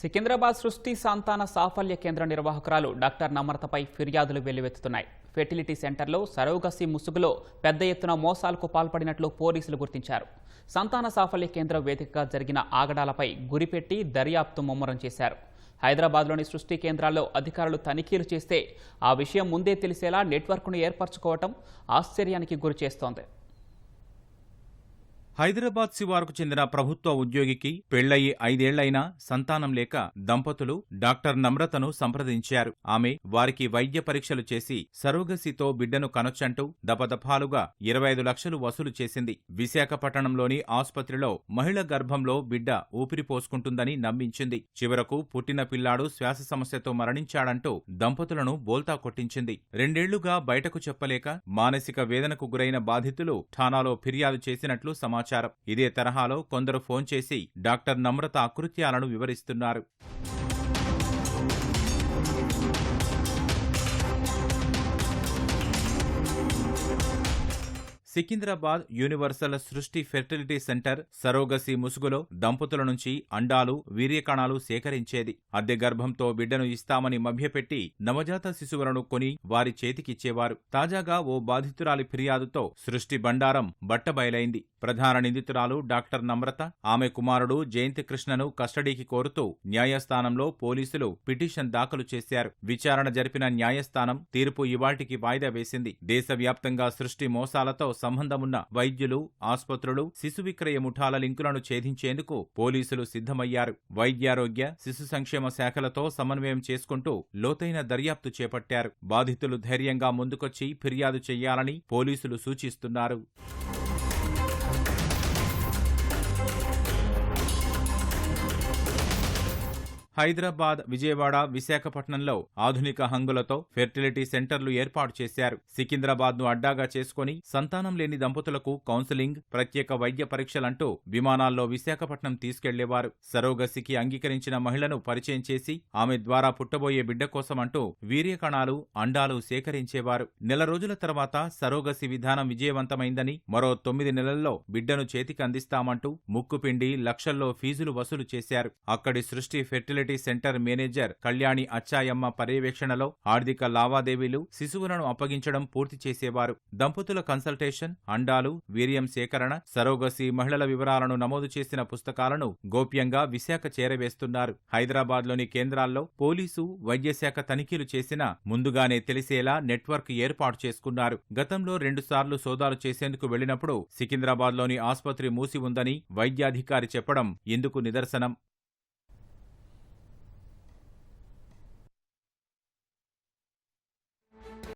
సికింద్రాబాద్ సృష్టి సంతాన సాఫల్య కేంద్ర నిర్వాహకురాలు డాక్టర్ నమ్రతపై ఫిర్యాదులు వెల్లువెత్తుతున్నాయి. ఫెర్టిలిటీ సెంటర్లో సరోగసి ముసుగులో పెద్ద ఎత్తున మోసాలకు పాల్పడినట్లు పోలీసులు గుర్తించారు. సంతాన సాఫల్య కేంద్రం వేదికగా జరిగిన ఆగడాలపై గురిపెట్టి దర్యాప్తు ముమ్మరం చేశారు. హైదరాబాద్లోని సృష్టి కేంద్రాల్లో అధికారులు తనిఖీలు చేస్తే ఆ విషయం ముందే తెలిసేలా నెట్వర్క్ను ఏర్పరచుకోవటం ఆశ్చర్యానికి గురిచేస్తోంది. హైదరాబాద్ శివారుకు చెందిన ప్రభుత్వ ఉద్యోగికి పెళ్ళయి ఐదేళ్ళైనా సంతానం లేక దంపతులు డాక్టర్ నమ్రతను సంప్రదించారు. ఆమె వారికి వైద్య పరీక్షలు చేసి సరోగసితో బిడ్డను కనొచ్చంటూ దపదపాలుగా ఇరవై ఐదు లక్షలు వసూలు చేసింది. విశాఖపట్నంలోని ఆసుపత్రిలో మహిళ గర్భంలో బిడ్డ ఊపిరి పోసుకుంటుందని నమ్మించింది. చివరకు పుట్టిన పిల్లాడు శ్వాస సమస్యతో మరణించాడంటూ దంపతులను బోల్తా కొట్టించింది. రెండేళ్ళుగా బయటకు చెప్పలేక మానసిక వేదనకు గురైన బాధితులు ఠానాలో ఫిర్యాదు చేసినట్లు సమాచారం ఇదే తరహాలో కొందరు ఫోన్ చేసి డాక్టర్ నమ్రత అకృత్యాలను వివరిస్తున్నారు. Secunderabad universal Srushti fertility centre surrogacy ముసుగులో దంపతుల నుంచి అండాలు వీర్యకణాలు సేకరించేది. అద్దె గర్భంతో బిడ్డను ఇస్తామని మభ్యపెట్టి నవజాత శిశువులను కొని వారి చేతికిచ్చేవారు. తాజాగా ఓ బాధితురాలి ఫిర్యాదుతో సృష్టి బండారం బట్టబయలైంది. ప్రధాన నిందితురాలు డాక్టర్ నమ్రత ఆమె కుమారుడు జయంతి కృష్ణను కస్టడీకి కోరుతూ న్యాయస్థానంలో పోలీసులు పిటిషన్ దాఖలు చేశారు. విచారణ జరిపిన న్యాయస్థానం తీర్పు ఇవాటికి వాయిదా వేసింది. దేశవ్యాప్తంగా సృష్టి మోసాలతో సంబంధమున్న వైద్యులు ఆస్పత్రులు శిశు విక్రయ ముఠాల లింకులను ఛేదించేందుకు పోలీసులు సిద్ధమయ్యారు. వైద్యారోగ్య శిశు సంక్షేమ శాఖలతో సమన్వయం చేసుకుంటూ లోతైన దర్యాప్తు చేపట్టారు. బాధితులు ధైర్యంగా ముందుకొచ్చి ఫిర్యాదు చేయాలని పోలీసులు సూచిస్తున్నారు. హైదరాబాద్ విజయవాడ విశాఖపట్నంలో ఆధునిక హంగులతో ఫెర్టిలిటీ సెంటర్లు ఏర్పాటు చేశారు. సికింద్రాబాద్ను అడ్డాగా చేసుకుని సంతానం లేని దంపతులకు కౌన్సిలింగ్ ప్రత్యేక వైద్య పరీక్షలంటూ విమానాల్లో విశాఖపట్నం తీసుకెళ్ళేవారు. సరోగసికి అంగీకరించిన మహిళను పరిచయం చేసి ఆమె ద్వారా పుట్టబోయే బిడ్డ కోసమంటూ వీర్యకణాలు అండాలు సేకరించేవారు. నెల రోజుల తర్వాత సరోగసి విధానం విజయవంతమైందని మరో తొమ్మిది నెలల్లో బిడ్డను చేతికి అందిస్తామంటూ ముక్కుపిండి లక్షల్లో ఫీజులు వసూలు చేశారు. అక్కడి Srushti fertility centre manager Kalyani Achayamma పర్యవేక్షణలో ఆర్థిక లావాదేవీలు శిశువులను అప్పగించడం పూర్తి చేసేవారు. దంపతుల కన్సల్టేషన్ అండాలు వీర్యం సేకరణ సరోగసి మహిళల వివరాలను నమోదు చేసిన పుస్తకాలను గోప్యంగా విశాఖ చేరవేస్తున్నారు. హైదరాబాద్లోని కేంద్రాల్లో పోలీసు వైద్యశాఖ తనిఖీలు చేసినా ముందుగానే తెలిసేలా నెట్వర్క్ ఏర్పాటు చేసుకున్నారు. గతంలో రెండుసార్లు సోదాలు చేసేందుకు వెళ్ళినప్పుడు సికింద్రాబాద్లోని ఆసుపత్రి మూసి ఉందని వైద్యాధికారి చెప్పడం ఇందుకు నిదర్శనం.